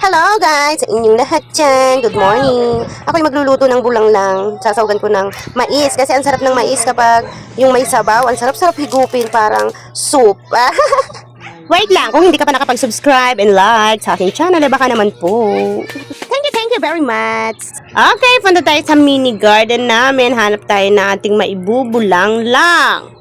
Hello guys! Sa inyong lahat dyan. Good morning. Ako'y magluluto ng bulang lang. Sasawagan ko ng mais. Kasi ang sarap ng mais kapag yung may sabaw. Ang sarap-sarap higupin. Parang soup. Wait lang. Kung hindi ka pa nakapag-subscribe and like sa aking channel, eh, baka naman po. Thank you, thank you very much. Okay, punta tayo sa mini garden namin. Hanap tayo na ating maibubulang lang.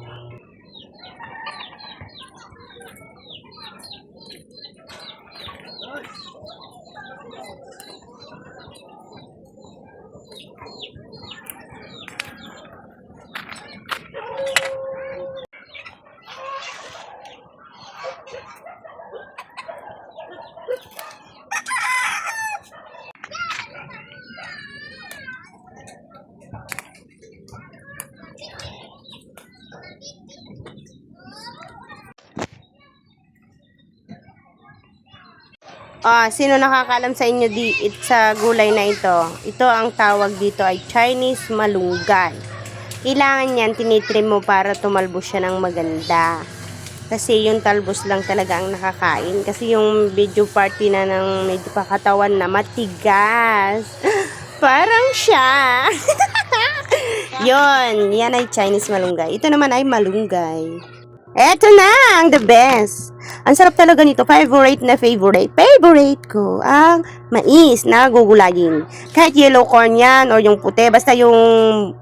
Ah, sino nakakaalam sa inyo di it, sa gulay na ito? Ito ang tawag dito ay Chinese malunggay. Kailangan yan tinitrim mo para tumalbos siya ng maganda. Kasi yung talbos lang talaga ang nakakain. Kasi yung video party na ng medyo pakatawan na matigas. Parang siya. Yon, yan ay Chinese malunggay. Ito naman ay malunggay. Eto na ang the best. Ang sarap talaga nito. Favorite na favorite. Favorite ko ang mais na gugulayin. Kahit yellow corn yan or yung puti. Basta yung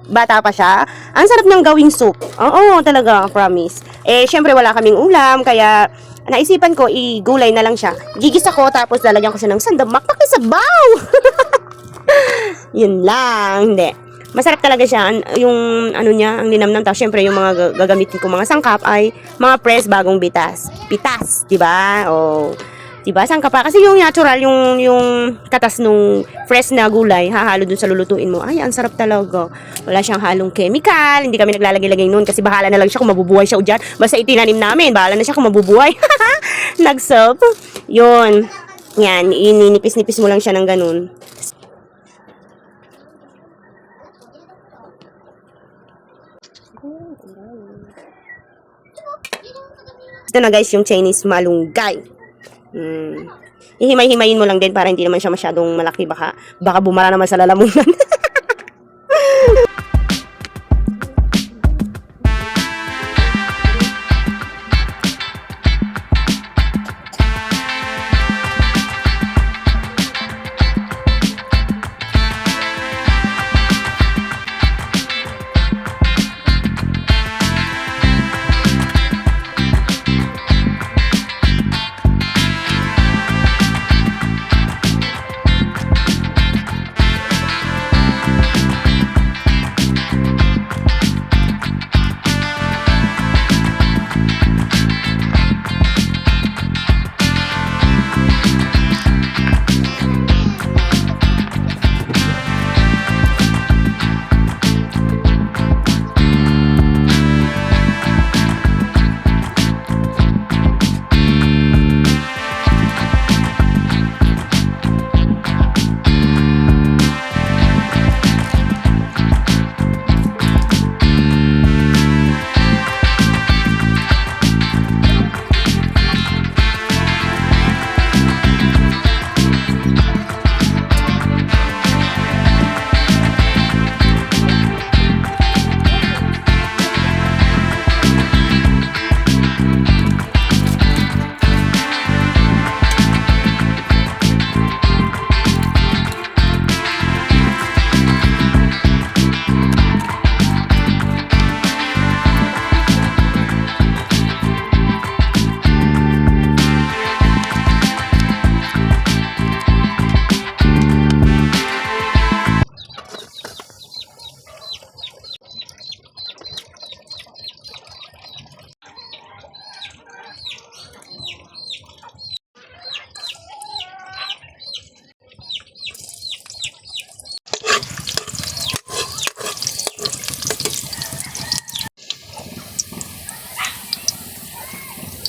bata pa siya. Ang sarap ng gawing soup. Oo, talaga. Promise. Eh, syempre wala kaming ulam. Kaya naisipan ko, igulay na lang siya. Gigisa ko tapos lalagyan ko siya ng sandamak. Pakisabaw! Yun lang. Hindi. Masarap talaga siya. Yung ano niya, ang linamnam. Tapos syempre yung mga ga- gagamitin ko mga sangkap ay mga press bagong bitas. Pitas, di ba? O, di ba? Sangkap pa. Kasi yung natural, yung, yung katas nung fresh na gulay, hahalo dun sa lulutuin mo. Ay, ang sarap talaga. Wala siyang halong chemical. Hindi kami naglalagay-lagay noon kasi bahala na lang siya kung mabubuhay siya o dyan. Basta itinanim namin, bahala na siya kung mabubuhay. Nag-soap. Yun. Yan, ininipis-nipis mo lang siya ng ganun. Ito na guys, yung Chinese malunggay. Hmm. Ihimay-himayin mo lang din para hindi naman siya masyadong malaki. Baka, baka bumara naman sa lalamunan.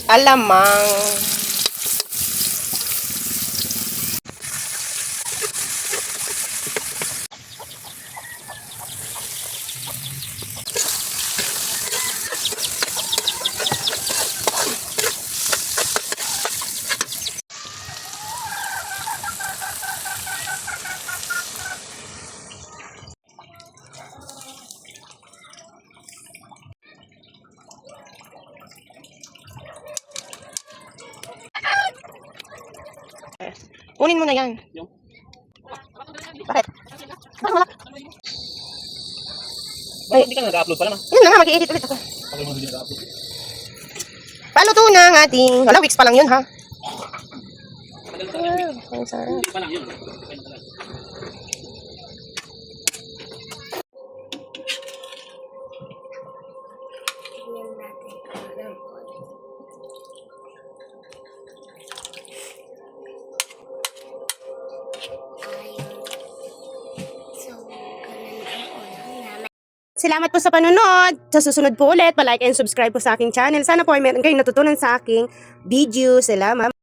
Alamang. Kunin mo na yan. Bakit? Bakit wala? Bakit hindi ka nag-upload pala ma? Yun na nga, mag-i-edit ulit ako. Pag mo hindi nag-upload. Paluto na ang ating... Wala, weeks pa lang yun, ha? Ang sarap. Hindi pa lang yun. Salamat po sa panonood. Sa susunod po ulit, palike and subscribe po sa aking channel. Sana po ay meron kayong natutunan sa aking video. Salamat.